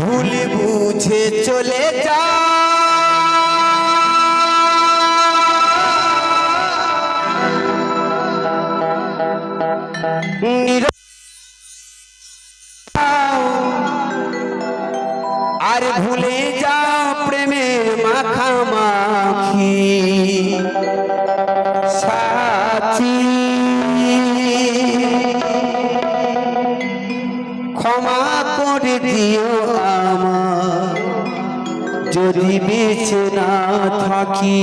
ভুলে বুঝে চলে যা। আর ভুলে যাও প্রেমের মাখামাখি। সাথী ক্ষমা করে দিও আমার যদি বেছে না থাকি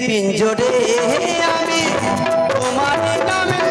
পিঞ্জরে আমি তোমার নাম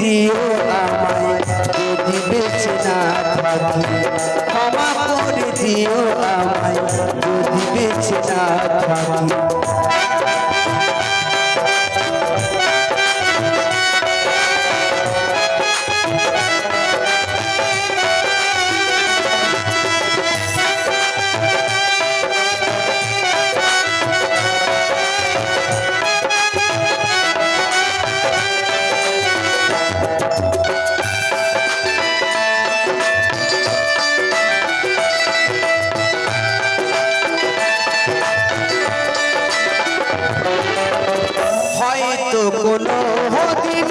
দিও আমায় যদি বেঁচে না থাকি। হয়তো কোনো দিন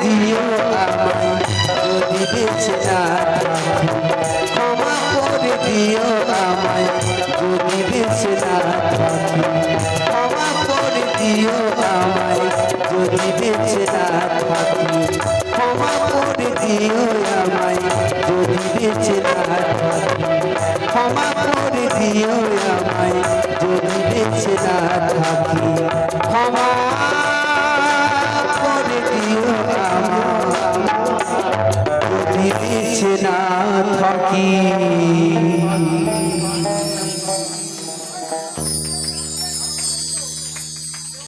দিও আমায় যদি বেঁচে